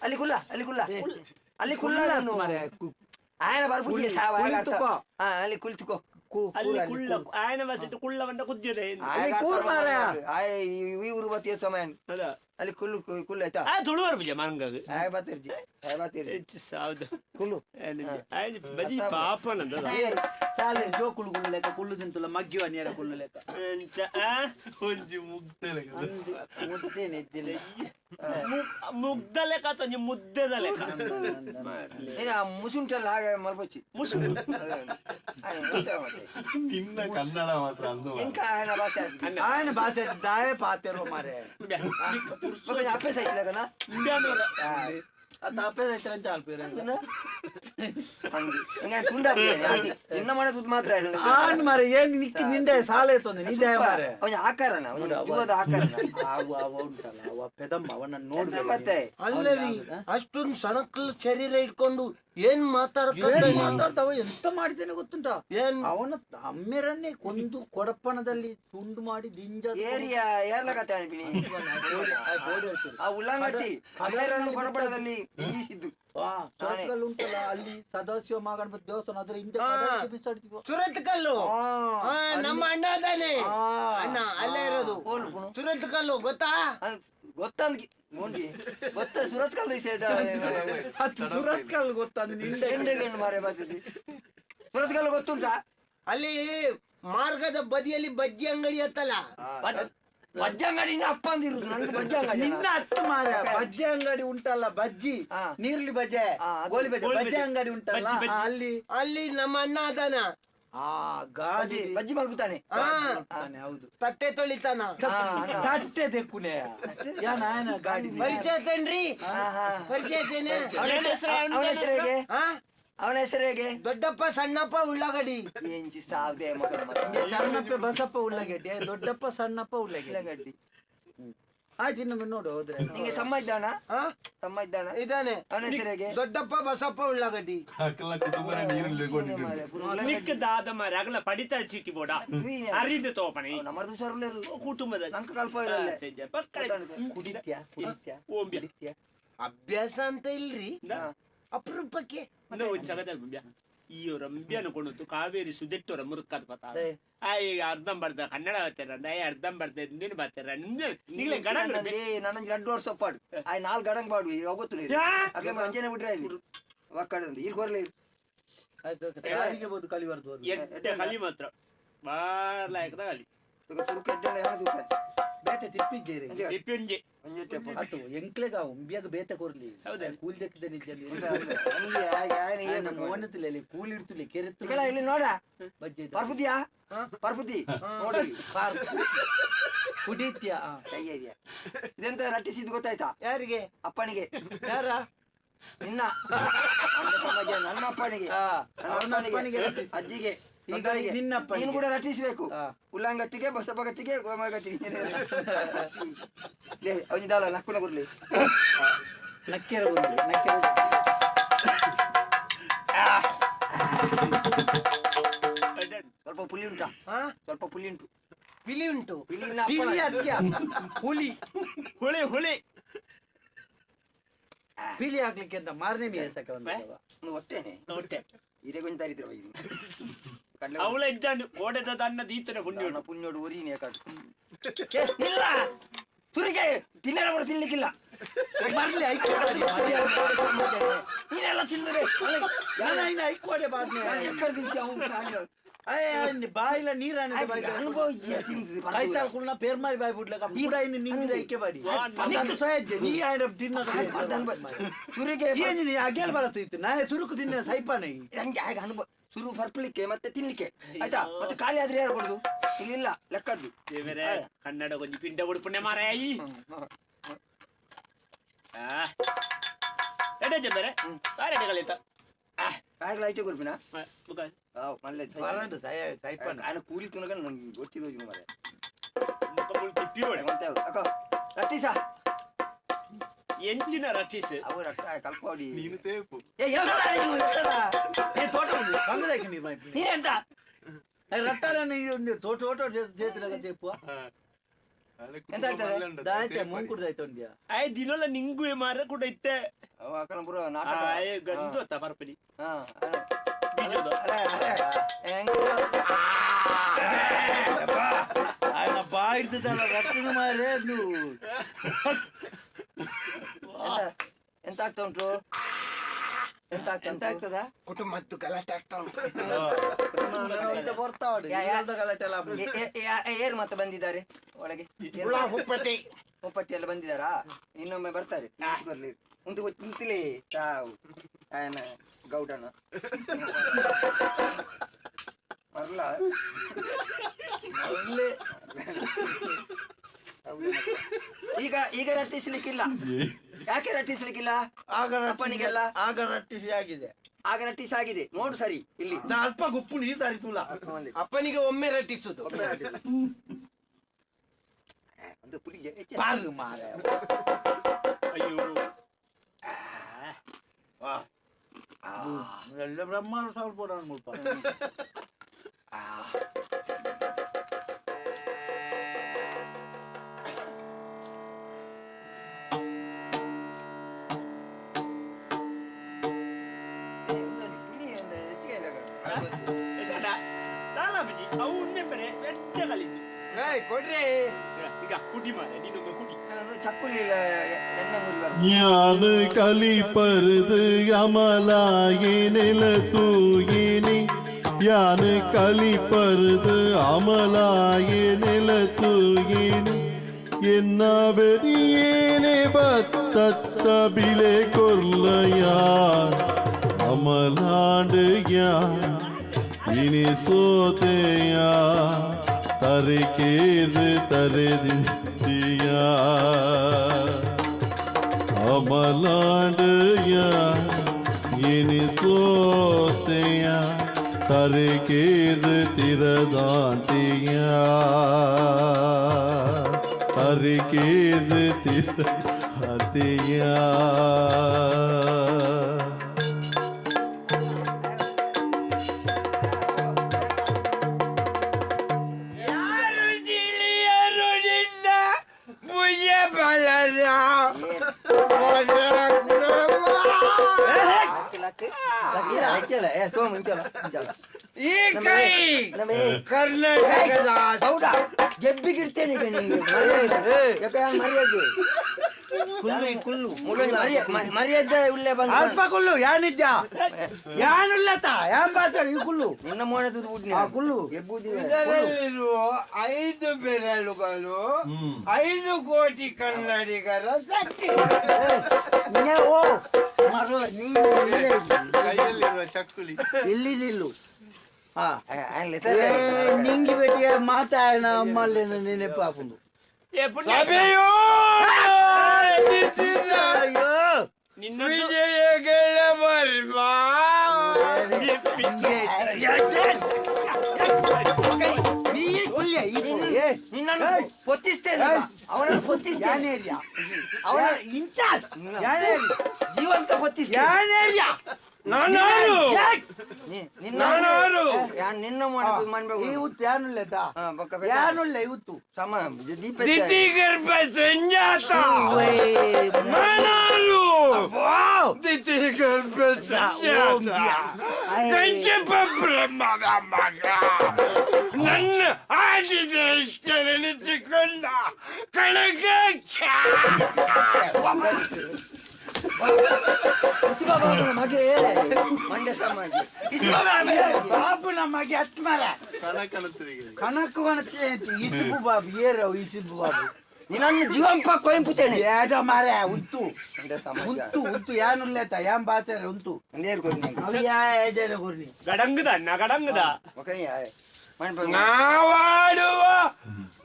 ಅಲ್ಲಿ ಕುಲ್ಲ ಅಲ್ಲಿ ಕುಲ್ಲ ಅಲ್ಲಿ ಕುಲ್ಲ ನೀನು. ಮಾರೆ ఆయన బరుపు సావ ಕುಳಿತುಕೋ. ಅಲ್ಲಿ ಕುಳಿತುಕೋ ಅಲ್ಲಿ ಕುಳ್ಳ ಆಯನ ಬಸಿಟ್ಟು ಕುಳ್ಳವಂಟ ಕುದ್ಯದೆ ఆయన కూర మారా. ఆయ ఈ ఊరు బతి సమయం ಅದ ಅಲ್ಲಿ ಕುಲ್ಲು ಕುಲ್ಲು ಆಯ್ತಾ ಆ ತುಳುವರ್ ಬಿಜ ಮನಂಗಗ ಸಾಯ್ಬಾತಿರ್ಜಿ ಸಾಯ್ಬಾತಿರ್ಜಿ ಹೆಚ್ಚು ಸಾವ್ದು. ಕುಲ್ಲು. ಆಯ್ತು ಬಜಿ ಪಾಪ ನಂದ ಸಾಲೆ ಜೋ ಕುಲ್ಲು ಕುಲ್ಲು ಲೆಕ್ಕ ಕುಲ್ಲು ತಿಂತುಲ್ಲ ಮಗ್ಗಿವ ನೇರ ಕುಲ್ಲು ಲೆಕ್ಕ? ಒಂಜಿ ಮುಗ್ಧ ಲೆಕ್ಕ ಮುದ್ದೆ ನೆಜ್ಜಿಲ್ಲ ಮುಗ್ಧ ಲೆಕ್ಕ ಅಥವಾ ನೀವು ಮುದ್ದೆದ ಲೆಕ್ಕ? ಈಗ ಮುಸುಂಟಲ್ಲ ಹಾಗೆ ಮಲ್ಬಚ್ಚಿ ಮುಸು ಇನ್ನ ಕನ್ನಡ ಮಾತ್ರ ಅಂದು ಭಾಷೆ ಆಯನ ಭಾಷೆ ದಾಯ ಪಾತೆರೋ ಮಾರೆ Makanya apa saya tidak kena? Dia nol. Atau apa saya cerita alpir? Kena. ಹಂಗೆ ಕುಂಡ ನಿನ್ನ ಮಾಡೋದು ಮಾತ್ರ ಆನ್ ಮಾರೆ ಏನ್ ನಿಕ್ಕಿ ನಿಂದೆ ಸಾಲೆ ತೊಂದೆ ನಿಂದೆ ಮಾರೆ ಅವನ ಆಕಾರನ ಅವನ ಜೀವದ ಆಕಾರನ ಅವು ಅವ ಉಂಟಲ್ಲ ಅವ ಪೆದಮ್ಮ ಅವನ ನೋಡಿದ್ರೆ ಮತ್ತೆ ಅಲ್ಲರಿ ಅಷ್ಟೊಂದು ಸಣಕಲ್ ಶರೀರ ಇಟ್ಕೊಂಡು ಏನ್ ಮಾತಾಡ್ತಾ ಮಾತಾಡ್ತಾವ ಎಂತ ಮಾಡಿದ್ದೇನೆ ಗೊತ್ತುಂಟ? ಏನ್? ಅವನ ಅಮ್ಮೆರನ್ನೇ ಕೊಂದು ಕೊಡಪಣದಲ್ಲಿ ತುಂಡು ಮಾಡಿ ದಿಂಜ ಏರಿಯಾ ಏರ್ಲಕತ್ತೆ ಆ ಕೊಡಪಣದಲ್ಲಿ ಉಂಟಲ್ಲ? ಅಲ್ಲಿ ಸದಾಶಿವ ಮಹಾಗಣಪತಿ ದೇವಸ್ಥಾನ ಅದ್ರ ಹಿಂದೆ ಬಿಸಾಡ್ತೀವ ಸುರತ್ ಕಲ್ಲು. ಆ, ಆ, ನಮ್ಮ ಅಣ್ಣ ಅದಾನೆ ಅಣ್ಣ ಅಲ್ಲೇ ಇರೋದು. ಸುರತ್ಕಲ್ಲು ಸುರತ್ ಕಲ್ಲು ಗೊತ್ತಾ? ಅದು ಗೊತ್ತಂದ್ ಗೋಂಡಿ ಗೊತ್ತ ಸುರತ್ ಕಲ್ ದಿವಸ ಅದು ಸುರತ್ ಕಲ್ ಗೊತ್ತಂದು ನಿಂದೆ ಎಂಡೆಗಣ್ಣು ಮಾರೆ ಬರ್ತದೆ ಸುರತ್ ಕಲ್ ಗೊತ್ತುಂಟಾ? ಅಲ್ಲಿ ಮಾರ್ಗದ ಬದಿಯಲ್ಲಿ ಬಜ್ಜಿ ಅಂಗಡಿ ಹತ್ತಲ್ಲ ಬಜ್ಜಿ ಅಂಗಡಿ ಅಪ್ಪ ಅಂದಿರುದು ನಂದು ಬಜ್ಜಿ ಅಂಗಡಿ ನಿನ್ನ ಹತ್ತು ಮಾರ ಬಜ್ಜಿ ಅಂಗಡಿ ಉಂಟಲ್ಲ ಬಜ್ಜಿ ಹಾ. ನೀರ್ಲಿ ಬಜೆ ಹಾ, ಅದು ಗೋಲಿ ಬಜೆ ಗೋಲಿ ಬಜ್ಜಿ ಬಜೆ. ಅಂಗಡಿ ಉಂಟಲ್ಲ ಬಜ್ಜಿ, ಬಜ್ಜಿ. ಆ, ಅಲ್ಲಿ ಅಲ್ಲಿ ನಮ್ಮ ಅಣ್ಣ ಅದಾನ ಆ ಬಜ್ಜಿ ಗಾಜಿ ಬಜ್ಜಿ ಮಲ್ಗುತ್ತಾನೆ. ಹಾ ತಾನೆ, ಹೌದು. ತಟ್ಟೆ ತೊಳಿತಾನ. ತಟ್ಟೆ ತೆಕ್ಕುಲೆ ಯಾನ ಗಾಡಿ ಪರಿಚಯ ತೇನ್ರಿ. ಪರಿಚಯ ತೇನೆ ಅವನ ಹೆಸರು ಹೇಗೆ? ಹಾ ಅವನ ಹೆಸರು ಹೇಗೆ? ದೊಡ್ಡಪ್ಪ ಸಣ್ಣಪ್ಪ ಉಳ್ಳಾಗಡ್ಡಿ. ಎಂಚಿ ಸಾವ್ದೆ ಮಗನ ಮಗ. ಸಣ್ಣಪ್ಪ ಬಸಪ್ಪ ಉಳ್ಳಾಗಡ್ಡಿ. ದೊಡ್ಡಪ್ಪ ಸಣ್ಣಪ್ಪ ಉಳ್ಳಾಗಡ್ಡಿ. ಉಳ್ಳಾಗಡ್ಡಿ. ಆಯ್ತು ಇನ್ನೊಮ್ಮೆ ನೋಡು ಹೋದ್ರೆ ನಿಂಗೆ ತಮ್ಮ ಇದ್ದಾನ? ತಮ್ಮ ಇದ್ದಾನ? ಇದ್ದಾನೆ. ಅವನ ಹೆಸರು ಹೇಗೆ ದೊಡ್ಡಪ್ಪ ಬಸಪ್ಪ ಉಳ್ಳಾಗಡ್ಡಿ. ಅಕ್ಕಲ ಉಳ್ಳಾಗಡ್ಡಿ. ನಿಕ್ಕ ದಾದ ಮಾರ ಅಗಲ ಪಡಿತ ಚೀಟಿ ಬೋಡ. ಅರಿದು ತೋಪಣಿ. ನಮ್ಮದು ಮರ್ದು ಕುಟುಂಬದ ನಂಕ ಕಲ್ಪ ಇರಲ್ಲ. ಪಕ್ಕ ಕುಡಿತ್ಯಾ ಕುಡಿತ್ಯಾ ಓಂಬ್ಯ. ಅಭ್ಯಾಸ ಅಂತ ಇಲ್ರಿ? ನಾ. ಅಪರೂಪಕ್ಕೆ. ಒಂದು ಜಗದಲ್ಲಿ ಬಂಬ್ಯ ಈ ರಂಬಿ ಅನ್ಕೊಂಡು ಕಾವೇರಿ ಸುದೆಟ್ಟೋರ ಮುರುಕದ ಪತ. ಆಯ್ ಅರ್ಧಂ ಬರ್ದ ಕನ್ನಡ ಬರ್ತಾರ ನಾಯಿ ಅರ್ಧಂ ಬರ್ದ ನೀನು ಬರ್ತಾರ ನೀಗ್ಲೆ ಗಡಂಗ್ ನನ್ನಂಜಿ ಎರಡು ವರ್ಷ ಪಾಡು. ಆಯ್ ನಾಲ್ ಗಡಂಗ್ ಪಾಡು ಹೋಗುತ್ತು? ಅಗ್ಲೆ ಅಂಜನೆ ಬಿಟ್ರೆ ಇಲ್ಲಿ ಒಕ್ಕಡಂದು ಈಗ ಬರ್ಲಿ ಆಯ್ತು ಕಲಿ ಮಾತ್ರ. ಬಾರ್ಲ ಹಾಕದ ಕಲಿ ಎಡ್ಡೆಲ್ಲ ಬೇಟೆ ತಿಪ್ಪಿದ್ದೀರಿ ತಿಪ್ಪಿ ಒಂಜೆಟ್ಟೆ ಆತು ಎಂಕ್ಲೆಗ ಉಂಬಿಯಾಗ ಬೇತೆ ಕೊರ್ಲಿ ಹೌದಾ? ಕೂಲ್ ದಕ್ಕಿದ ನಿಜಲ್ಲಿ ಇಡ್ತಿಲ್ಲ ಕೆರೆತ್ತು ಇಲ್ಲಿ ನೋಡ. ಬಜ್ಜಿ ಕುಡಿತ್ಯಾ. ಕೈಯೇರಿಯ ಇದೆಂತ ರಟ್ಟಿಸಿದ್ ಗೊತ್ತಾಯ್ತಾ? ಯಾರಿಗೆ? ಅಪ್ಪನಿಗೆ. ಯಾರ? ನಿನ್ನ. ನನ್ನ ಅಪ್ಪನಿಗೆ. ಅಜ್ಜಿಗೆ. ಅಪ್ಪನಿಗೆ. ನೀನು ಕೂಡ ರಟ್ಟಿಸ್ಬೇಕು. ಆ. ಉಲ್ಲಂಗಟ್ಟಿಗೆ ಬಸಪ್ಪ ಗಟ್ಟಿಗೆ ಗೋಮ ಗಟ್ಟಿಗೆ ಲೇ ಅವನಿದಲ್ಲ ನಕ್ಕುನ ಕೊಡ್ಲಿ. ನಕ್ಕೆರ ಬಂದ್ರಿ ನಕ್ಕೆರ ಸ್ವಲ್ಪ ಪುಲಿ ಉಂಟಾ? ಹಾ ಸ್ವಲ್ಪ ಪುಲಿ ಉಂಟು. ಬಿಳಿ ಉಂಟು? ಬಿಳಿ ಇನ್ನ ಪಿಲಿ ಅದ್ಯ. ಹುಲಿ. ಹುಳಿ ಹುಳಿ. ಪಿಲಿ ಹಾಕ್ಲಿಕ್ಕೆ ಅಂತ ಮಾರನೇ ಮೀಸಕ್ಕೆ ಬಂದವ ಒಂದು ಹೊಟ್ಟೆನೆ. ಹೊಟ್ಟೆ. ಹಿರೇಗೊಂದು ತರಿದ್ರು ಇದು. ಅವಳ ಎಜ್ಜಾಂಡು ಓಡೆದ ತನ್ನ ದೀತನ ಪುಣ್ಯ ನನ್ನ ಪುಣ್ಯೋಡು ಒರಿನೇ ಕಾಡು ಏ, ಇಲ್ಲ ತುರಿಗೆ ತಿನ್ನಲ ಕೂಡ ತಿನ್ಲಿಕ್ಕಿಲ್ಲ ಬರ್ಲಿ ನೀನೆಲ್ಲ ತಿಂದರೆ ಐಕೋಡೆ ಬಾರ್ನೆ ಎಕ್ಕಡ ತಿಂಚಿ ಅವ್ನು ಕಾಲು ಅಯ್ಯ ಬಾಯಿಲ ನೀರ ಅನುಭವಿಸಿ ತಿಂದಿದ್ದು ಕಾಯ್ತಾ ಕುಳ್ಳ ಪೇರ್ ಮಾರಿ ಬಾಯ್ ಬಿಡ್ಲಕ್ಕ ಕೂಡ ಇನ್ನು ನಿಂದ ಐಕೆ ಬಾಡಿ ನಿಕ್ಕ ಸೋಯಜ್ಜೆ ನೀ ಆಯ್ಡ ತಿನ್ನ ತುರಿಗೆ ಏನು ನೀ ಅಗೆಲ್ ಬರತ್ತಿತ್ತು ನಾ ಸುರುಕು ತಿನ್ನ ಸೈಪಾನೆ ಹಂಗೆ ಹಾಗೆ ಅನುಭವ ಸುರು ಬರ್ಪಲಿಕ್ಕೆ ಮತ್ತೆ ತಿನ್ಲಿಕ್ಕೆ. ಆಯ್ತಾ? ಮತ್ತೆ ಖಾಲಿ ಆದ್ರೆ ಯಾರು ಇಲ್ಲ ಇಲ್ಲ ಲೆಕ್ಕದ್ದು. ಬೇರೆ ಕನ್ನಡ ಕೊಂಚ ಪಿಂಡ ಉಡುಪುಣ್ಯ ಮಾರಾಯಿ. ಮಲ್ಲೆ ಕೂಲಿ ತುನಗ ನಂಗೆ ಗೊತ್ತಿದ್ದು ಮಾರೆ ತಿಪ್ಪಿ ಅಕ್ಕ ರಟ್ಟಿಸಾ ಎಂಚಿನ ರಚಿಸ್ ಅವು ರಟ್ಟ ಕಲ್ಪಾಡಿ ನೀನು ತೇಪು ಏ ಎಲ್ಲದ ನೀನು ಎತ್ತದ ಏ ತೋಟ ಒಂದು ಬಂಗದಾಕಿ ನೀ ಮೈ ನೀನೆಂತ ರಟ್ಟಾರ ಒಂದು ತೋಟ ತೋಟ చేతులుగా చెప్పు ಎಂತ ಆಗ್ತದೆ ದಾಯ್ತೆ ಮುಂಕುಡ್ದಾಯ್ತು ಒಂದ್ಯಾ ಆಯ್ ದಿನಲ್ಲ ನಿಂಗು ಮಾರ ಕೂಡ ಇತ್ತೆ ಅವ ಅಕ್ಕನ ಪುರ ನಾಟಕ ಆಯ್ ಗಂದು ಅತ್ತ ಪರ್ಪಲಿ ಹಾ ಬೀಜದ ಅರೆ ಅರೆ ಹೆಂಗ್ ఆయన బాగా ఇడుతుందా రక్షణ మారే నువ్వు ಎಂತ? ಆಗ್ತಾ ಉಂಟು? ಎಂತ ಆಗ್ತಾ ಎಂತ ಆಗ್ತದ ಕುಟುಂಬದ್ದು ಗಲಾಟೆ ಆಗ್ತಾ ಉಂಟು ಬರ್ತಾ ಉಂಟು? ಯಾ- ಯಾ- ಗಲಾಟೆ ಎಲ್ಲ ಆಗ್ಬಿಡುದು. ಏ- ಏ- ಮತ್ತೆ ಬಂದಿದ್ದಾರೆ ಒಳಗೆ. ಹುಳ ಹುಪ್ಪಟ್ಟಿ. ಎಲ್ಲ ಬಂದಿದ್ದಾರಾ? ಇನ್ನೊಮ್ಮೆ ಬರ್ತಾರೆ. ನಿಂತು ಬರ್ಲಿ. ಉಂಟು ನಿಂತಿಲಿ. ಆಯನ ಗೌಡನ. ಬರ್ಲ? ಈಗ ಈಗ ರಟ್ಟಿಸ್ಲಿಕ್ಕಿಲ್ಲ. ಯಾಕೆ ರಟ್ಟಿಸ್ಲಿಕ್ಕಿಲ್ಲ? ಆಗ ಅಪ್ಪನಿಗೆಲ್ಲ ಆಗ ರಟ್ಟಿಸಿ ಆಗಿದೆ. ಆಗ ರಟ್ಟಿಸ್ ಆಗಿದೆ ನೋಡು ಸರಿ ಇಲ್ಲಿ. ನಾ ಅಲ್ಪ ಗುಪ್ಪು ನೀ ಸರಿ ತುಲ. ಅಪ್ಪನಿಗೆ ಒಮ್ಮೆ ರಟ್ಟಿಸುದು. ಒಂದು ಪುಲಿ. ಪಾರು ಮಾರೆ. ಅಯ್ಯೋ. ಎಲ್ಲ ಬ್ರಹ್ಮಾಂಡ ಸ್ವಲ್ಪ ಮುಲ್ಪ ಏ, ஞான கலிப்பருது அமலாகி நில தூயினி ஞான கலிப்பருது அமலாகி நில தூயினி என்ன வெறியேனே பத்தத்தபிலே கொர்லையார் அமலாண்டு யார் இனி சோதையார் ಹರಿಕೀರ್ ತರೆದಿಯ ಅಮಲಾಂಡಿಯ ಎನಿಸೋತೆಯ ಹರಿಕೀರ್ ತಿರದಾಂತಿಯ ಹರಿಕೀರ್ ತಿರ ಹತಿಯ ಏ ಸೋಮ ಈ ಕೈ ನಮೇ ಕರ್ನಾಟಕದ ಹೌದಾ ಗೆಬ್ಬಿಗಿಡ್ತೇನೆ ಈಗ ನಿಂಗೆ ಮರ್ಯಾದೆ ಕುಲ್ಲು ಕುಲ್ಲು ಮುಳ್ಳೊಂದು ಮರ್ಯ- ಮ- ಮರ್ಯಾದೆ ಉಳ್ಳೇ ಬಂದು ಅಲ್ಪ ಕುಲ್ಲು ಯಾನಿದ್ದ ಯಾನುಲ್ಲತ ಯಾನ್ ಬಾತಾರ ಈ ಕುಲ್ಲು ನಿನ್ನ ಮೋನೆ ತುದು ಬಿಡ್ನಿ ಆ ಕುಲ್ಲು ಗೆಬ್ಬುದಿಲ್ಲ ಇದರಲ್ಲಿರುವ ಐದು ಬೆರಳುಗಳು ಐದು ಕೋಟಿ ಕನ್ನಡಿಗರ ಶಕ್ತಿ ನೀನೇ ಓ ಮರು ನೀನು ಇಲ್ಲೇ ಇರು. ಕೈಯಲ್ಲಿರುವ ಚಕ್ಕುಲಿ ಇಲ್ಲಿ ನಿಲ್ಲು ಹಾ ಅಲ್ಲಿ ಏ, ನಿಂಗಿ ಬೆಟ್ಟಿಗೆ ಮಾತಾಡೋಣ ಅಮ್ಮಲ್ಲಿ ನೆನೆ ಪಾಪುಂಡು ಏ ಪುಣ್ಯ ಸಭೆಯು വിജയകലമൽവാ ನಿನ್ನನ್ನು ಪೊತ್ತಿಸ್ತೇನೆ ಈಗ. ಅವನನ್ನು ಪೊತ್ತಿಸ್ತೇನೆ ಅವನ ಇನ್ಚಾರ್ಜ್ ಜೀವಂತ ನಿನ್ನ ಇವತ್ತು ಗರ್ಭ ಸಂಜಾತ. ಗರ್ಭ ಸಂಜಾತ. ನನ್ನ ಆಡಿದ ಇಷ್ಟ ನೆನೆಸಿಕೊಂಡ ಕನಕಾಕ್ಷ ಮಗೆ ಮಂಡ್ಯ ಸಮಾಜ ಬಾಬು ನಮಗೆ ಹತ್ತು ಮರ ಕನಕನತ್ತಿಗೆ ಕಣಕ್ಕು ಕಣಕ್ಕೆ ಇಸುಬು ಬಾಬು ಏರೋ ಇಸುಬು ಬಾಬು ನಿನ್ನನ್ನು ಜೀವಂಪ ಕೊಯ್ಪುತ್ತೇನೆ ಏಡ ಮಾರ ಉಂಟು ಮಂಡ್ಯ ಸಮಾಜ ಉಂಟು ಉಂಟು ಯಾನುಲ್ಲತ ಯಾನ್ ಬಾತಾರೆ ಉಂಟು ಒಂದೇ ಕೊಡ್ನಿ ಅವು ಯಾ ಏಜನ ಕೊರ್ನಿ ಗಡಂಗದ ಅನ್ನ ಗಡಂಗದ ಒಕ್ಕಯ್ಯ ಮಂಡ್ಯ ನಾವಾಡುವ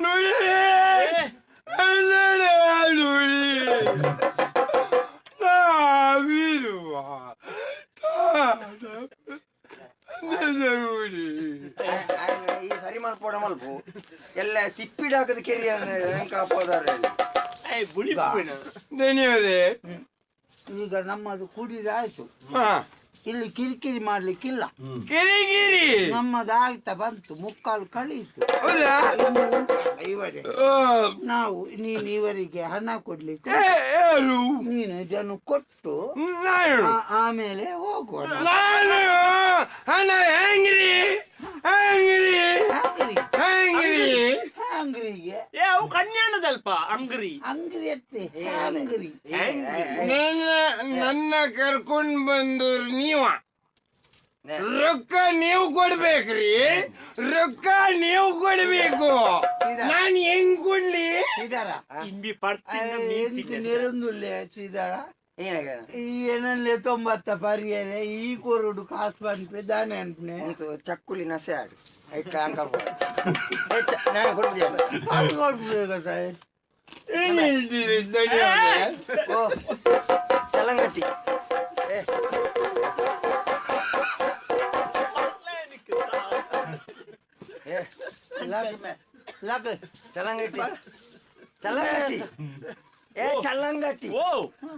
ನುಡಿ ಅಲ್ಲದ ನುಡಿ ನಾವಿರುವ ತಾಡ ನುಡಿ ಈ ಸರಿ ಮಲ್ಪೋಡ ಮಲ್ಪು ಎಲ್ಲ ತಿಪ್ಪಿಡಾಕದ ಕೆರಿಯನ್ನು ಹೆಂಗ್ ಕಾಪೋದಾರೆ ಏ ಬುಳಿ ಪುಣ್ಯ ಧನ್ಯವಾದ ಈಗ ನಮ್ಮದು ಕುಡಿದ ಆಯ್ತು ಹಾ ಇಲ್ಲಿ ಕಿರಿಕಿರಿ ಮಾಡ್ಲಿಕ್ಕಿಲ್ಲ. ಕಿರಿಕಿರಿ? ನಮ್ಮದು ಆಗ್ತಾ ಬಂತು ಮುಕ್ಕಾಲು ಕಳೀತು. ಹೌದಾ? ಇನ್ನು ಉಂಟಲ್ಲ ಇವರೇ. ಆ, ನಾವು ನೀನು ಇವರಿಗೆ ಹಣ ಕೊಡ್ಲಿಕ್ಕೆ ನೀನು ಇದನ್ನು ಕೊಟ್ಟು ಆ- ಆಮೇಲೆ ಹೋಗುವ ನಾನು ಹಣ ಹೆಂಗ್ರಿ? ಹೆಂಗ್ರಿ. ಹೆಂಗ್ರಿ? ಅಂಗಡಿಗೆ ಏ ಅವು ಕನ್ಯಾಣದಲ್ಪ ಅಂಗ್ರಿ. ಅಂಗರಿ ಅತ್ತೆ ಅಂಗರಿ. ನನ್ನ ನನ್ನ ಕರ್ಕೊಂಡ್ ಬಂದವ್ರು ನೀವ. ರೊಕ್ಕ ನೀವು ಕೊಡ್ಬೇಕ್ರಿ. ರೊಕ್ಕ ನೀವು ಕೊಡ್ಬೇಕು. ನಾನ್ ಹೆಂಗ್ ಕೊಡ್ಲಿ? ಇದಾರ ಇಂಬಿ ಪಡ್ತೀನಿ ಮೀತಿಗೆ ನೆರಂದುಲ್ಲೆ ಹಚ್ಚಿದಾರ ಏನಲ್ಲೇ ತೊಂಬತ್ತ ಪರಿಯರ ಈ ಕೊರಡು ಕಾಸು ಬಂದ್ಪೆ ದಾನೆ ಅನ್ಪನೆ ಅಂತ ಚಕ್ಕುಲಿ ನಸೆ ಆಡು. ಐಕ ಅಂಕಲ್ ನಾನು ಕೊಡ್ಬಿಡಿ ಅದು ಕೊಡ್ಬೇಕು ಸಾಯ್ ಏನ್ ಹೇಳ್ತೀರಿ? ದೊಡ್ಡವ್ರೆ? ಓ ಚಲಂಗಟ್ಟಿ ಏ. ಏ ಲಗ ಚಲಂಗಟ್ಟಿ ಚಲಂಗಟ್ಟಿ ಏ ಚಲ್ಲಂಗಟ್ಟಿ. ಓ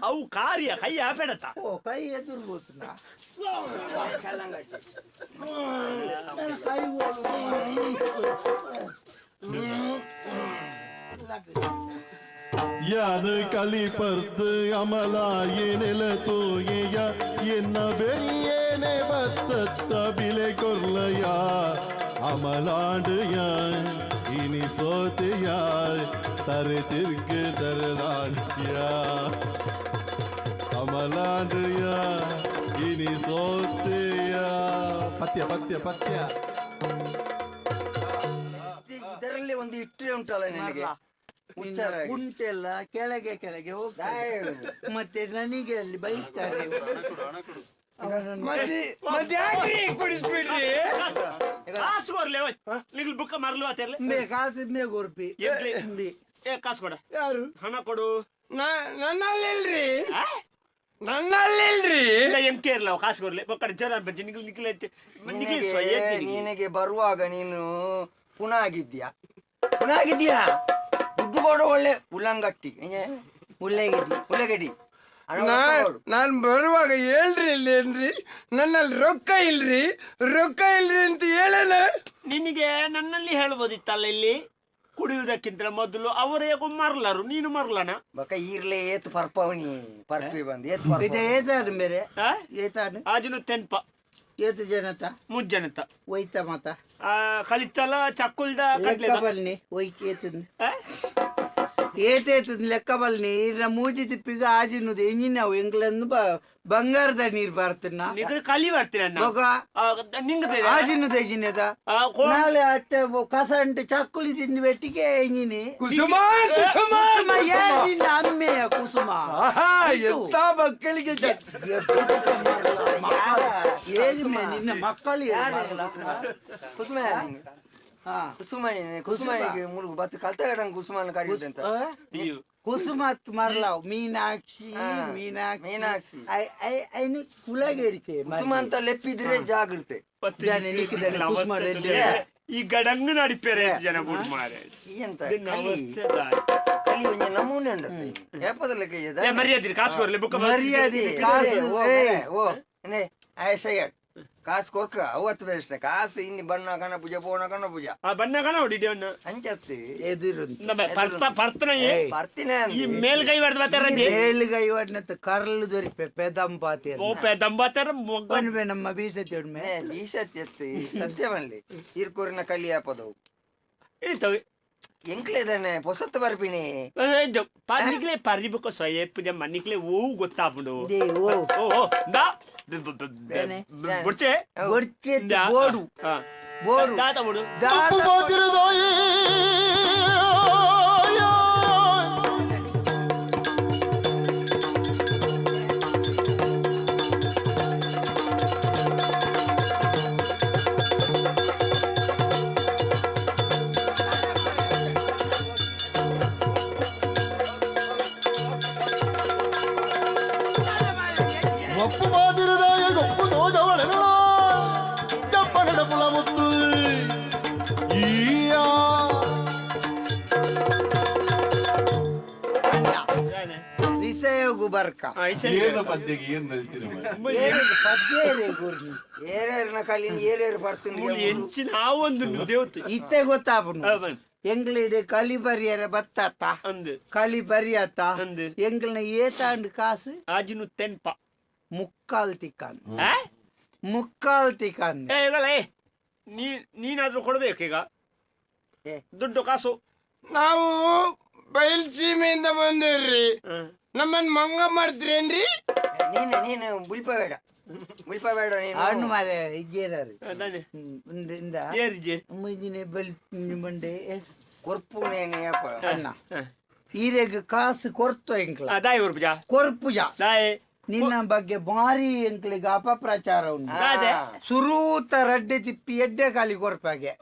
ಅವು ಕಾರ್ಯ ಕೈ ಆಪೆಡತ ಓ ಕೈ ಎದುರು ಗೊತ್ತಿನ ಚಲ್ಲಂಗಟ್ಟಿ. ಕೈ யாரு களி பருத்து அமலாயி நில தூய என்ன பெரியனே பத்த தபிலை கொர்லையா அமலாண்டு யான் இனி சோத்தியாய் தரத்திற்கு தரலாண்டியா கமலாண்டியா இனி சோத்தியா பத்திய பத்திய ಪತ್ಯ ಇದರಲ್ಲಿ ಒಂದು ಇಟ್ಟರೆ ಉಂಟಲ್ಲ ನಿನಗೆ ಉಚ್ಚಾರ ಆಗಿ. ಕುಂಟೆಲ್ಲ ಕೆಳಗೆ ಕೆಳಗೆ ಹೋಗ್ತಾರೆ ಮತ್ತೆ ನನಗೆ ಅಲ್ಲಿ ಬೈತಾರೆ ಅವನನ್ನು- ಮತ್ತೆ- ಮತ್ತೆ ಯಾಕ್ರಿ ಕುಡಿಸ್ಬಿಡ್ರಿ ಕಾಸು ಕೊರ್ಲೆ ಓಯ್. ನಿಗ್ಲು ಬುಕ್ಕ ಮರ್ಲು ಆತರ್ಲೆ ಕಾಸಿದ್ನೇ ಗೊರ್ಪಿ? ಹಿಂದಿ. ಏ ಕಾಸು ಕೊಡ. ಯಾರು? ಹಣ ಕೊಡು. ನನ್ನಲ್ಲಿಲ್ರಿ? ನನ್ನಲ್ಲಿಲ್ರಿ. ಇಲ್ಲ ಎಂಕೆ ಇರ್ಲ ಕಾಸು ಕೊರ್ಲೆ ಬೊಕ್ಕಡೆ ಜನ ಬಜ್ಜಿ ನಿಗ್ಲು ನಿಗ್ಲು ಐತೆ. ನಿನಗೆ. ಬರುವಾಗ ನೀನು ಪುನಃ ಆಗಿದ್ಯಾ ಪುನಃ ಆಗಿದ್ಯಾ ದುಡ್ಡು ಕೊಡು ಒಳ್ಳೆ ಉಲ್ಲಂಗಟ್ಟಿ ಉಳ್ಳಾಗಡ್ಡಿ ಉಳ್ಳಗಡ್ಡಿ ನಾನ್ ಬರುವಾಗ ಹೇಳ್ರಿ ಇಲ್ಲೇನ್ರಿ ನನ್ನಲ್ಲಿ ರೊಕ್ಕ ಇಲ್ರಿ? ರೊಕ್ಕ ಇಲ್ರಿ ಅಂತ ಹೇಳಲ್ಲ ನಿನಗೆ ನನ್ನಲ್ಲಿ ಹೇಳ್ಬೋದಿತ್ತಲ್ಲ ಇಲ್ಲಿ? ಕುಡಿಯುವುದಕ್ಕಿಂತ ಮೊದಲು ಅವರೇ ಮರ್ಲರು ನೀನು ಮರ್ಲನ? ಬಕ ಈರ್ಲೆ ಏತ್ ಪರ್ಪವನಿ ಪರ್ಪಿ ಬಂದ್ ಏತ್ ಇದು ಏತಾಡು ಮೇರೆ? ಆ? ಏತಾಡು? ಆಜುನು ತೆನ್ಪ. ಏತು ಜನತ? ಮುಜ್ಜನತ. ಒಯ್ತ ಮಾತ? ಆ, ಕಲಿತಲ ಚಕ್ಕುಲ್ದ ಕಡ್ಲೆ ಬನ್ನಿ ಬಲ್ನಿ ಒಯ್ಕ್ ಏತಂದು. ಆ? ಏತೇತದ ಲೆಕ್ಕ ಬಲ್ನಿ? ನೀರ ಮೂಜಿ ತಿಪ್ಪಿಗ ಆಜಿನುದು ಎಂಜಿನವು ಎಂಗ್ಲನ್ನು ಬಂಗಾರದ ನೀರು ಬರ್ತಿನ? ನಿಗ ಕಲಿ ಬರ್ತೀನಿ ಅಣ್ಣ? ಬೊಕ ನಿಂಗದೆ ಆಜಿನುದು ಎಂಜಿನದ ನಾಳೆ ಅಟ್ಟ ಕಸ ಅಂಟು ಚಕ್ಕುಲಿ ತಿಂದು ಬೆಟ್ಟಿಗೆ ಎಂಜಿನಿ ಕುಸುಮ ಕುಸುಮ ನಿನ್ನ ಅಮ್ಮೆಯ ಕುಸುಮ. ಎಂತ ಮಕ್ಕಳಿಗೆ ನಿನ್ನ ಮಕ್ಕಳು ಕುಸುಮ ಹಾ. ಕುಸುಮಣಿ ಕುಸುಮಣಿಗೆ ಮುಳುಗು ಬತ್ತು ಕಲ್ತಗಡಂಗ್ ಕುಸುಮನ ಕರೀದು ಅಂತ. ಆ? ಕುಸುಮತ್ ಮರ್ಲಾವ್. ಮೀನಾಕ್ಷಿ ಹಾ, ಮೀನಾಕ್ಷಿ. ಮೀನಾಕ್ಷಿ. ಐ- ಐ- ಐನಿ ಕುಲಗೇಡಿತೆ ಕುಸುಮ ಅಂತ ಲೆಪ್ಪಿದ್ರೆ ಜಾಗೃತೆ ಜಾನೆ ನಿಕ್ಕಿದ್ದಾನೆ, ಕುಸುಮ ರೆಡ್ಡಿ. ಈ ಗಡಂಗು ನಡಿಪೇರೆ ಜನ ಗುಡ್ ಮಾರೆ. ಈ ಎಂತ? ಇದನ್ನ ಕಲಿ. ಅವಸ್ಥೆ ದಾರಿ. ಕಲಿ ಒಂಜ ನಮೂನೆ ಉಂಡತ್ತೆ ಏಪದ ಲೆಕ್ಕ ಇದೆ ಏ, ಮರ್ಯಾದಿರಿ ಕಾಸು ಕೊರ್ಲಿ ಬುಕ್ಕ ಮರ್ಯಾದೆ ಏ, ಕಾಸು ಓ ಏ, ಮರೆ, ಓ. ನೆ ಆಯಸಯ್ಯ ಕಾಸು ಕೊರ್ಕ ಅವತ್ತು ಬೇಸ್ನೆ ಕಾಸು ಇನ್ನು ಬಣ್ಣ ಕಣ ಪೂಜೆ ಪೋಣ ಕಣ ಪೂಜೆ ಆ ಬಣ್ಣ ಕಣ ಅಂಚತ್ತಿ ಎದುರುಂದು ನಮ್ಮ ಪರ್ತ ಪರ್ತನ ಏ ಬರ್ತೀನಿ ಈ ಮೇಲ್ಗೈ ಹೊಡೆದು ಬರ್ತಾರ ಮೇಲ್ಗೈ ಒಡ್ನತ್ತ ಕರ್ಲು ದೊರಿಪೆ ಪೆದಂಬಾತಿ ಓ ಪೆದಂಬಾತಾರ ಮೊಗ್ಗನ್ವೆ ನಮ್ಮ ಬೀಸತಿ ಒಡ್ಮೆ ಬೀಸತ್ತಿ ಎತ್ತಿ ಸತ್ಯವನ್ಲಿ ಇರ್ಕೂರಿನ ಕಲಿ ಆಪದವು ಇರ್ತವೆ ಎಂಕ್ಲೇದಾನೆ ಹೊಸತ್ತು ಬರ್ಬಿನಿ ಪನ್ನಿಕ್ಲೆ ಪರಿ ಸ್ವಯಂ ಪೂಜೆ ಮನ್ನಿಕ್ಲೆ ಓ ಗೊತ್ತಾಗ್ಬಿಡು ಓ ಓ ದಾ వచ్చే వచ్చే బోడు. బోడు. దాతముడు దాత ಬರ್ಕ ಏನು ಪದ್ಯಗೆ ಏನು ಹೇಳ್ತೀರಿ ಮಾರ್ರೆ? ಏನಿದು ಪದ್ಯ ಇದೆ ಗುರ್ನಿ ಏರೇರಿನ ಕಾಲಿನ ಏರೇರು ಬರ್ತೀನಿ ಎಂಚಿನ ಆ ಒಂದು ದೇವತೆ ಇತ್ತೆ ಗೊತ್ತಾಪುನು ಎಂಗ್ಳಿಡೆ ಎಂಗ್ಲಿಡೆ ಕಲಿ ಬರಿಯರ ಬತ್ತಾತ ಅಂದು. ಕಲಿ ಬರಿಯಾತ ಅಂದು. ಎಂಗ್ಲನ ಏತಾಂಡ್ ಕಾಸು? ಆಜಿನು ತೆನ್ಪ ಮುಕ್ಕಾಲ್ ತಿಕ್ಕಾನ್? ಮುಕ್ಕಾಲ್ ತಿಕ್ಕಾನ್. ನೀ ನೀನಾದ್ರೂ ಕೊಡ್ಬೇಕು ಈಗ? ಏ. ದುಡ್ಡು ಕಾಸು? ನಾವು ಬಯಲ್ಸೀಮೆಯಿಂದ ಬಂದೇವ್ರಿ. ಹ್ಮ್. ನಮ್ಮನ್ ಮಂಗ ಮಾಡಿದ್ರೇನ್ರಿ ನೀನು ನೀನು ಬುಳಿಪ ಬೇಡ ಬುಲ್ಪ ಬೇಡ ಹಣ್ಣು ನೀನು ಮಾರೆ ಇಜ್ಜೇರಾರು ಅದಾನೆ ಇಂದ ಏರಿಜೆ ಮುಂಜಿನ ಬಲ್ ಬಂಡೆ. ಕೊರ್ಪು ನೇನು ಯಪ್ಪ ಅಣ್ಣ ಈರೆಗೆ ಕಾಸು ಕೊರ್ತು ಎಂಕ್ಲ. ದಾಯಿ ಉರ್ಪುಜ ಕೊರ್ಪುಜ ದಾಯ್. ನಿನ್ನ ಬಗ್ಗೆ ಭಾರಿ ಎಂಕ್ಲಿಗೆ ಅಪಪ್ರಚಾರ ಉಂಟು. ಅದೇ. ಸುರೂತ ರಡ್ಡೆ ತಿಪ್ಪಿ ಎಡ್ಡೆ ಕಾಲಿ ಕೊರ್ಪಾಗೆ.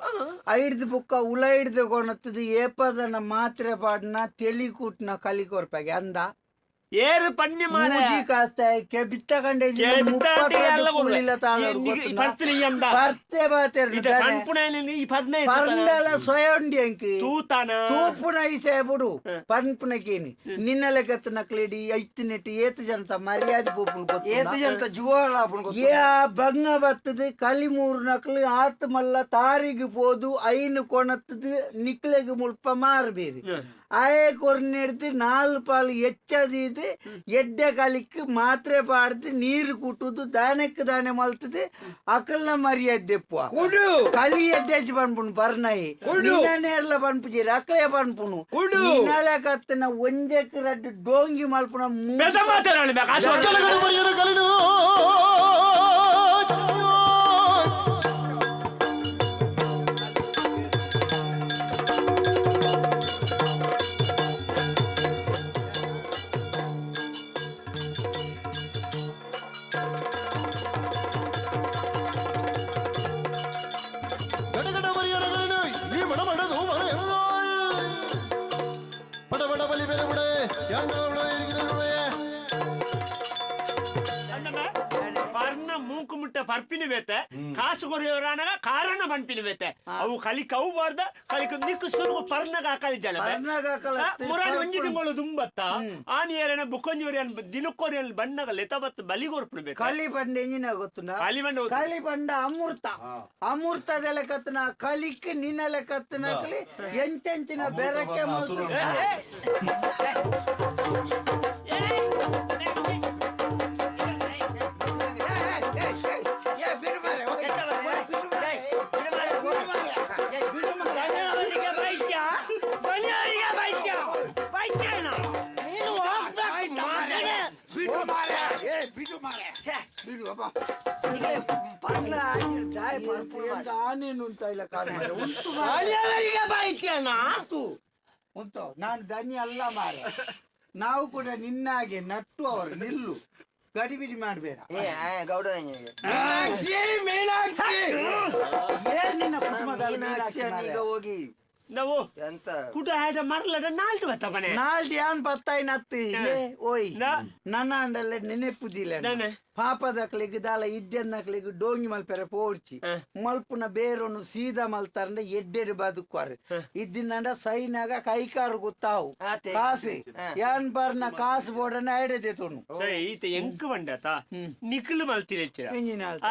ಐಡ್ದು ಬುಕ್ಕ ಉಲ ಹಿಡ್ದು ಕೊಣತ್ತದು ಏಪದನ ಮಾತ್ರೆ ಪಾಡ್ನ ತೆಲಿ ಕೂಟ್ನ ಕಲಿ ಕೊರ್ಪಾಗೆ ಅಂದ. ಏರು ಪನ್ನೆ ಮಾರ ಮೂಜಿ ಕಾಸ್ತೆ ಕೆ ಬಿತ್ತ ಕಂಡೆ ಪರ್ತಿನಿ ಅಂದ ಬರ್ತೆ ಬಾತೆರ್ ಇತ ಕಣ್ಪುಣೆಯಲ್ಲಿ ಈ ಪದ್ನೈದು ಪಂಡಲ ಸೊಯಂಡಿ ಅಂಕಿ ತೂತಾನ ತೂಪುನ ಈಸೆ ಬಿಡು ಪನ್ಪುನ ಕೇನಿ ನಿನ್ನಲೆ ಗತ್ತ ನಕ್ಲಿಡಿ ಐತ್ತು ನೆಟ್ಟಿ ಏತು ಜನತ ಮರ್ಯಾದೆ ಪೂಪುನ್ ಏತು ಜಂತ ಜುವಾಳ ಆಪುನ್ ಏ ಬಂಗ ಬತ್ತದು ಕಲಿ ಮೂರು ನಕ್ಲು ಆತ್ ಮಲ್ಲ ತಾರಿಗೆ போது ಐನು ಕೊಣತ್ತದು ನಿಕ್ಲೆಗೆ ಮುಲ್ಪ ಮಾರ್ಬೇರಿ ಆಯೆ ಕೊರ್ನೆಡ್ದು ನಾಲ್ ಪಾಲು ಎಚ್ಚದಿದು ಎಡ್ಡೆ ಕಾಲಿಕ್ಕೆ ಮಾತ್ರೆ ಪಾಡ್ದು ನೀರು ಕುಟ್ಟುದು ದಾನಕ್ಕೆ ದಾನೆ ಮಲ್ತದು ಅಕಲ್ನ ಮರ್ಯಾದೆಪ್ಪು. ಕುಡು! ಕಲಿ ಎಡ್ಡೆಚ್ಚಿ ಪನ್ಪುಣು ಬರ್ನಾಯಿ ಎಲ್ಲ ಪನ್ಪುಜೀರಿ ಅಕ್ಕಲೆ ಪನ್ಪುಣು ಕುಡು. ನಿನ್ನಲೆ ಕತ್ತನ ಒಂದೆಕ್ ರಡ್ಡು ಡೋಂಗಿ ಮಲ್ಪುಣ ಮೂ- ಪೆದ alegre ಬಡ ಇರಿಗಿನ ಬಿಡೆ ಪರ್ನ ಮೂಕು ಮುಟ್ಟ ಪರ್ಪಿನ ಬೇತೆ ಕಾಸು ಕೊರಿಯವರಾನಾಗ ಕಾರಣ ಪನ್ಪಿನ ಬೇತೆ. ಅವು ಕಲಿ ಕವು ಬಾರ್ದ ಕಲಿಕ ಸುರುಗು ಪರ್ನಗ ಹಾಕಲಿ ಜಲ. ಮುರಾಡಿ ಒಂಜಿ ತಿಂಗಳು ತುಂಬತ್ತ ಆನಿಯರನ ಬುಕ್ಕೊಂಜಿವರಿ ದಿನಕ್ಕೋರಿ ಬಣ್ಣಗ ಲೆತ ಬತ್ತು ಬಲಿ ಬೇಕು ಕಲಿ ಪಂಡ ಎಂಜಿನ ಗೊತ್ತುಂಡ ಕಲಿ ಬಂಡ ಕಲಿ ಬಂಡ ಅಮೃತ ಅಮೃತದ ಲೆಕ್ಕತ್ತನ ಕಲಿಕ್ ನಿನ್ನ ಲೆಕ್ಕತ್ತನ ಎಂಟೆಂಚಿನ ಬೆರಕೆ ಬೆರಕೆ ಬಿಡು ಅಂತ ಇಲ್ಲ. ಉಂಟು ನಾನು ದನಿ ಅಲ್ಲ ಮಾರ ನಾವು ಕೂಡ ನಿನ್ನಾಗೆ ನಟ್ಟು ಅವರು ನಿಲ್ಲು ಗಡಿಬಿಡಿ ಮಾಡಬೇಡ ಏ ಆ, ಗೌಡ ನಿನ್ನ ಕುಟುಂಬದಲ್ಲಿ ಮೀನಾಕ್ಷಿ ಈಗ ಹೋಗಿ. ನಾವು ಎಂತ? ಕುಟ ಹೇಟ ಮರಲದ ನಾಲ್ಕು ಬತ್ತ ಮನೆ ನಾಲ್ದು ಯಾನ್ ಪತ್ತಾಯಿ ನತ್ತಿ ಲೇ, ಓಯ್. ನಾ? ನನ್ನ ಅಂಡಲ್ಲೇ ನೆನೆಪುದಿಲ್ಲ ನಾನೆ. ಪಾಪದಕ್ಲಿಗೆ ದಾಲ ಇಡ್ಡೆನ್ನಕ್ಲಿಗೆ ಡೋಂಗಿ ಮಲ್ಪೆರೆ ಪೋಡ್ಚಿ. ಮಲ್ಪುನ ಬೇರೊಂದು ಸೀದಾ ಮಲ್ತಾರಂಡ ಎಡ್ಡೆಡ್ ಬದುಕ್ವಾರೆ. ಇದ್ದಿನಂಡ ಸೈನಾಗ ಕೈಕಾರು ಗೊತ್ತಾವು. ಕಾಸೆ. ಯಾನ್ ಬರ್ನ ಕಾಸು ಬೋಡನ ಐಡದೆ ತೊನು ಎಂಕು ಈತ ಎಂಕ್ ಬಂಡತ? ನಿಖಿಲ್ ಮಲ್ತಿರ.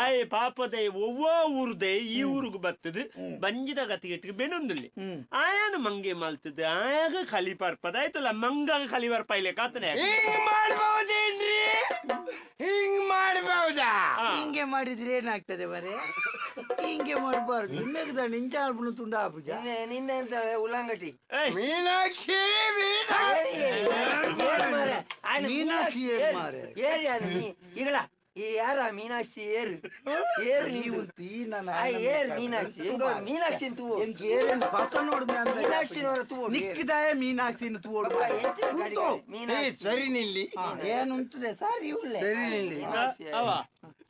ಆಯ್ ಪಾಪದ ಒವ್ವ ಊರ್ದೆ ಈ ಊರಿಗೆ ಬರ್ತದ ಬಂಜಿದ ಗತಿಗೆಟ್ಟಿಗೆ ಬೆನೊಂದುಲ್ಲಿ. ಆಯಾನ ಮಂಗೆ ಮಲ್ತದ ಆಯಾಗ ಕಲಿ ಪರ್ಪದ ಆಯ್ತಲ್ಲ ಮಂಗಾಗ ಕಲಿ ಪರ್ಪ ಇಲ್ಲ ಕಾತನೆ ಹಿಂಗ್ ಮಾಡ್ಬಹುದೇನ್ರಿ ಹಿಂಗ್ ಮಾಡ್ಬಹುದಾ ಹಿಂಗೆ ಮಾಡಿದ್ರೆ ಏನಾಗ್ತದೆ ಬರೇ ಹಿಂಗೆ ಮಾಡಬಾರ್ದು ಇನ್ನದ ನಿಂಚ ಅಲ್ಪನು ತುಂಡ ಆಪುಜ ನಿನ್ನೆ ನಿನ್ನೆ ಎಂತ ಉಲ್ಲಂಗಟಿ ಏಯ್ ಮೀನಾಕ್ಷಿ ಮೀನಾಕ್ಷಿ ಏರು ಮಾರ್ರೆ. ಆಯ್ನ ಮೀನಾಕ್ಷಿ ಏರು ಏರು. ಮಾರ್ರೆ. ಏರು ಯಾರು ನೀ ಈಗಳ ಈ ಯಾರ ಮೀನಾಕ್ಷಿ ಏರು ಏರು ನೀವು ಏರ್ ಮೀನಾಕ್ಷಿ ಹೆಂಗ ಮೀನಾಕ್ಷಿ ಅಂತ ಮೀನಾಕ್ಷಿನವರ ತೂ ನಿಕ್ಕಿದಾಯ ಮೀನಾಕ್ಷಿ ಮೀನಾಕ್ಷಿ ಸರಿ ನಿಲ್ಲಿ. ಏನುಂಟದೆ ಸರಿ ಮೀನಾಕ್ಷಿ ತಾನಲ್ಲ ಸರಿ ಬೋಡು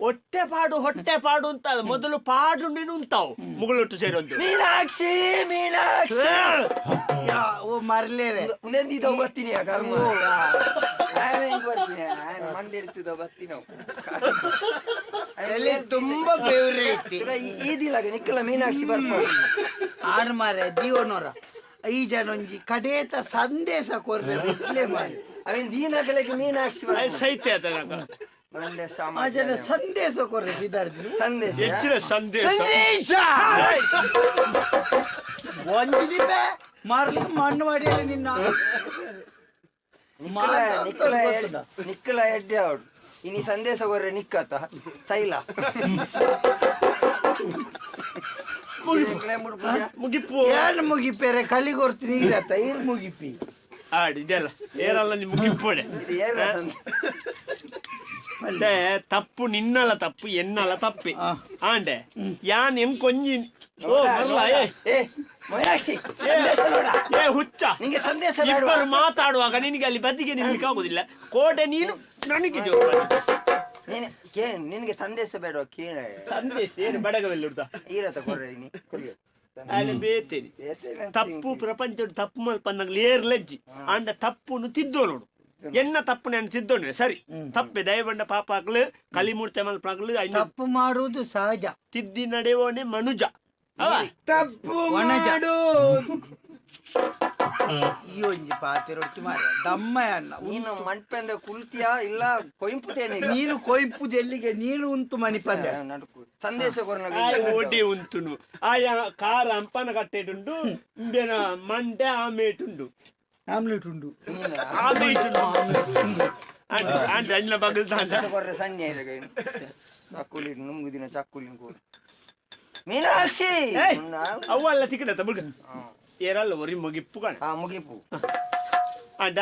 ಹೊಟ್ಟೆ ಪಾಡು ಹೊಟ್ಟೆ ಪಾಡು ಅಂತ ಅಲ್ಲ, ಮೊದಲು ಪಾಡು ನೀನು ಉಂತಾವು ಮುಗಳೊಟ್ಟು ಸೇರೊಂದು. ಮೀನಾಕ್ಷಿ ಮೀನಾಕ್ಷಿ! ಯಾ, ಓ ಮುಂದೆ ನೀನು ಬರ್ತೀನಿ ಆ ಕರ್ಮ ನಾನು ಹಿಂಗ್ ಬರ್ತೀನಿ? ನಾನು ಮಂಡಿ ಇಡ್ತಿದ್ದ ಬರ್ತೀನಿ ಎಲ್ಲಿ ತುಂಬಾ ಬೇವ್ರೆ ಐತಿ. ಈದಿಲಾಗ ನಿಕ್ಕಲ ಮೀನಾಕ್ಷಿ ಬರ್ಬೋದು ಆಡ್ ಮಾರೆ ಜೀವನವರ ಈ ಜನ ಒಂಜಿ ಕಡೇತ ಸಂದೇಶ ಕೊರ್ರೆ ಬಿಡ್ಲೆ ಮಾರೆ ಅವನ್ ದೀನಕಲೆಗೆ ಮೀನಾಕ್ಷಿ ಸೈತ್ಯ ಬರ್ಬೋದು ಸೈತೆ ಮಂಡ್ಯ ಜನ ಸಂದೇಶ ಕೊರ್ರೆ ಬಿದ್ದಾಡ್ದು ಸಂದೇಶ. ಹೆಚ್ಚಿನ ಸಂದೇಶ. ಬೇ ಮಾರ್ಲಿಕ್ಕೆ ಮಣ್ಣು ಮಾಡಿ ನಿನ್ನ. ನಿಕ್ಕಲ ನಿಕ್ಕಲ ಎಡ್- ನಿಕ್ಕಲ ಎಡ್ಡೆ ಅವಡು ಇನಿ ಸಂದೇಶ ಕೊರ್ರೆ ನಿಕ್ಕತ್ತ. ಸೈಲ ಮುಗಿಪು. ಏನ್ ಮುಗಿಪೇರೆ ಕಲಿಗೊರ್ತೀನಿ ಇರತ್ತ ಏನು ಮುಗಿಪಿ? ಆಡಿ ಇದೆಲ್ಲ. ಏರಲ್ಲ ನೀವು ಮುಗಿಪೋಡೆ ಮತ್ತೆ ತಪ್ಪು ನಿನ್ನಲ ತಪ್ಪು ಎನ್ನಲ ತಪ್ಪಿ. ಆ. ಆಂಡೆ ಯಾನ್ ಎಂ ಕೊಂಜಿ? ಓ ಬರ್ಲ ಏ. ಮೀನಾಕ್ಷಿ ಸಂದೇಶ ನೋಡ ಏ ಹುಚ್ಚ. ನಿಂಗೆ ಸಂದೇಶ ಬೇಡ. ಇಬ್ಬರು ಮಾತಾಡುವಾಗ ನಿನಗೆ ಅಲ್ಲಿ ಬದಿಗೆ ಆಗುದಿಲ್ಲ. ಕೋಟೆ ನೀನು ನನಗೆ ಜೋರು ನೀನು ಕೇ ನಿನಗೆ ಸಂದೇಶ ಬೇಡ ಕೇಳ ಸಂದೇಶ ಏನು? ಬಡಗವೆಲ್ಲ ಈರತ ಕೊರ್ರೆ ನೀ ಕೊರಿಯ ಅಲ್ಲಿ ಪ್ರಪಂಚ ತಪ್ಪು ಪ್ರಪಂಚದ ತಪ್ಪು ಮಲ್ಪನ್ನಾಗ್ಲಿ ಏರ್ಲೆಜ್ಜಿ. ಅಂಡ ತಪ್ಪುನು ತಿದ್ದೋ ನೋಡು. ಎನ್ನ ತಪ್ಪು ನಾನು ತಿದ್ದೋಣ ಸರಿ. ತಪ್ಪೆ ದಯವಣ್ಣ ಪಾಪ ಆಗ್ಲು ಕಲಿಮೂರ್ತಿ ಮಲ್ಪ ಆಗ್ಲಿ ತಪ್ಪು ಮಾಡುವುದು ಸಹಜ. ತಿದ್ದಿ ನಡೆಯೋನೆ ಮನುಜ. ತಪ್ಪು. ಮಾಡು. ಈ ಒಂಜಿ ಪಾತಿ ರೊಟ್ಟಿ ಮಾರ ದಮ್ಮ ಅಣ್ಣ. ನೀನು ಮಂಟ್ಪೆಂದ ಕುಲ್ತಿಯಾ ಇಲ್ಲ ಕೊಯ್ಪುತೇನೆ ನೀನು ಕೊಯ್ಪುದು ಎಲ್ಲಿಗೆ ನೀನು ಉಂತು ಮಣಿಪಂದೆ. ನಡುಕು. ಸಂದೇಶ ಕೊರನ ಓಡಿ ಉಂತುನು ಆಯ ಕಾರ ಅಂಪನ ಕಟ್ಟೆಟುಂಡು. ಇಂಬೆನ ಮಂಡೆ ಆಮೇಟುಂಡು ಆಮ್ಲೆಟ್ ಉಂಡು ಆಮೇಟುಂಡು ಅಂಡ್ ಅಣ್ಣ ಬಗಲ್ ತಾಂಡ ಕೊರ್ರೆ ಸಣ್ಣ ಇದೆ ಚಕ್ಕುಲಿ ನುಂಗುದಿನ ಚಕ್ಕುಲಿನ ಕೂಡು ಮೀನಾಕ್ಷಿ ಏಯ್ ನಾವು- ಅವಲ್ಲ ತಿಕ್ಕಡ ಬುಗ ಏರಲ್ಲ ಒರಿ ಮುಗಿಪ್ಪು ಕಣ ಆ ಮುಗಿಪು ಅದ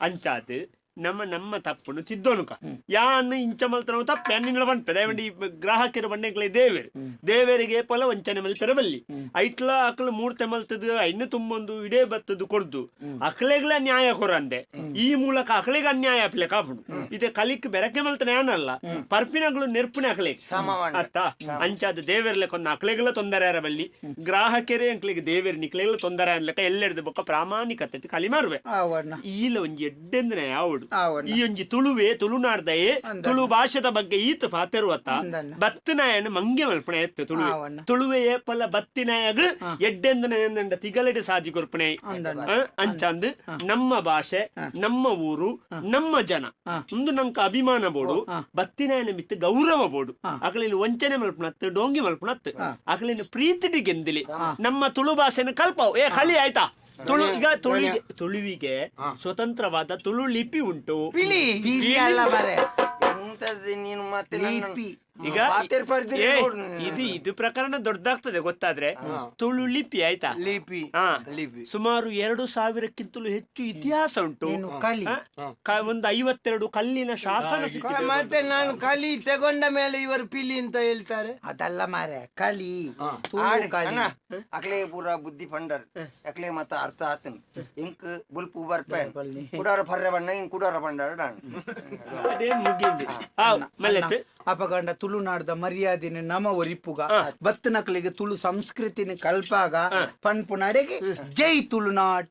ಅಂಚಾತ್ ನಮ್ಮ ನಮ್ಮ ತಪ್ಪನ್ನು ತಿದ್ದೋನುಕ ಯಾನ್ ಇಂಚ ಮಲ್ತನವು ತಪ್ಪೆ ನಿನ್ನ ಬಂಪೆ ದಯವಂಡಿ ಗ್ರಾಹಕರು ಬಂಡೆಂಕ್ಲೆ ದೇವೇರು. ದೇವೇರಿಗೆ ಪಲ ವಂಚನೆ ಮಲ್ಪೆರ ಬಲ್ಲಿ ಐಟ್ಲ ಅಕ್ಲ ಮೂರ್ತೆ ಮಲ್ತದ ಐನು ತುಂಬೊಂದು ಇಡೇ ಬತ್ತದು ಕೊಡ್ದು. ಅಕ್ಲೆಗ್ಲ ನ್ಯಾಯ ಕೊರಂದೆ ಈ ಮೂಲಕ ಅಕ್ಲೆಗ ಅನ್ಯಾಯ ಅಪ್ಲೆ ಕಾಪುಡು ಇದೆ ಕಲಿಕ್ ಬೆರಕೆ ಮಲ್ತನ ಏನಲ್ಲ ಪರ್ಪಿನಗಳು ನೆರ್ಪಿನ ಅಕ್ಲೆ. ಅತ್ತ? ಅಂಚಾದ ದೇವೇರ್ಲೆ ಕೊಂದ ಅಕ್ಲೆಗ್ಲ ತೊಂದರೆ ಅರ ಬಲ್ಲಿ? ಗ್ರಾಹಕರೇ ಅಂಕಲಿಗೆ ದೇವೇರ್ ನಿಕ್ಲೆಗ್ಲ ತೊಂದರೆ ಅನ್ಲಕ್ಕ ಎಲ್ಲೆಡ್ದು ಬೊಕ್ಕ ಪ್ರಾಮಾಣಿಕತೆ ಕಲಿ ಮಾರುವೆ ಆವಣ್ಣ ಈಲ ಒಂಜಿ ಎಡ್ಡೆಂದ್ರೆ ಯಾವಡು? ಈ ಒಂಜಿ ತುಳುವೆ ತುಳುನಾಡ್ದೆ ತುಳು ಭಾಷೆದ ಬಗ್ಗೆ ಈತ ಪಾತೆರುವತ್ತ. ಬತ್ತಿನಾಯನ ಮಂಗೆ ಮಲ್ಪಣೆ ಎತ್ತು ತುಳುವೆ. ಆವಣ್ಣ. ತುಳುವೆ ಏಪಲ ಬತ್ತಿನಾಯಗ ಎಡ್ಡೆಂದ ತಿಗಲೆಡೆ ಸಾಧಿ ಕೊರ್ಪಣೆ. ಅಂಚಾಂದ್ ನಮ್ಮ ಭಾಷೆ ನಮ್ಮ ಊರು ನಮ್ಮ ಜನ. ಒಂದು ನಂಕ ಅಭಿಮಾನ ಬೋಡು ಬತ್ತಿನಾಯನ ಮಿತ್ತು ಗೌರವ ಬೋಡು. ಅಕಲಿನ ವಂಚನೆ ಮಲ್ಪಣತ್ತು ಡೋಂಗಿ ಮಲ್ಪಣತ್ತು. ಅಕಲಿನ ಪ್ರೀತಿಡಿ ಗೆಂದಿಲಿ. ನಮ್ಮ ತುಳು ಭಾಷೆನ ಕಲ್ಪವು. ಏ ಖಲಿ ಆಯ್ತಾ? ತುಳು ಈಗ ತುಳುವಿಗೆ ತುಳುವಿಗೆ ಸ್ವತಂತ್ರವಾದ ತುಳು ಲಿಪಿ ಉಂಟು ಪಿಲಿ ಅಲ್ಲ ಮರೆ ಎಂತದ್ದು ನೀನು ಮತ್ತೆ ನನ್ನ- ಲಿಪಿ ಈಗ ಪಾತೆರ್ ಪರ್ದಿರಿ ಏ, ನೋಡು ನೀನು. ಇದು ಇದು ಪ್ರಕರಣ ದೊಡ್ಡದಾಗ್ತದೆ ಗೊತ್ತಾದ್ರೆ? ತುಳು ಲಿಪಿ ಆಯ್ತಾ? ಲಿಪಿ. ಹಾ. ಲಿಪಿ. ಸುಮಾರು ಎರಡು ಸಾವಿರಕ್ಕಿಂತಲೂ ಹೆಚ್ಚು ಇತಿಹಾಸ ಉಂಟು. ನೀನು ಕಲಿ. ಕ- ಒಂದು ಐವತ್ತೆರಡು ಕಲ್ಲಿನ ಶಾಸನ ಸಿಕ್ಕಿದೆ ಮತ್ತೆ ನಾನು ಕಲಿ ತಗೊಂಡ ಮೇಲೆ ಇವರು ಪಿಲಿ ಅಂತ ಹೇಳ್ತಾರೆ? ಅದಲ್ಲ ಮಾರೆ ಕಲಿ. ತುಳು ಆಡಿ, ಕಲಿ. ಅಣ್ಣ ಅಕ್ಲೆ ಪೂರ ಬುದ್ಧಿ ಪಂಡರ್. ಅಕ್ಲೆ ಮತ್ತ ಅರ್ಥ ಆತನ್. ಇಂಕ್ ಬುಲ್ಪು ಬರ್ಪೆ ಕುಡಾರ ಪರ್ರೆ ಬಣ್ಣ ಇಂಕ್ ಕುಡಾರ ಪಂಡರ್ ನಾನು ಅದೇ ಮಲ್ಲೆತ್ತು ಅಪಗಂಡ ತುಳುನಾಡ್ದ ಮರ್ಯಾದಿನ ನಮ ಒರಿಪುಗ. ಬತ್ತನಕಲಿಗೆ ತುಳು ಸಂಸ್ಕೃತಿನ ಕಲ್ಪಾಗ ಪನ್ಪು ನಡೆಗೆ ಜೈ ತುಳುನಾಡ್.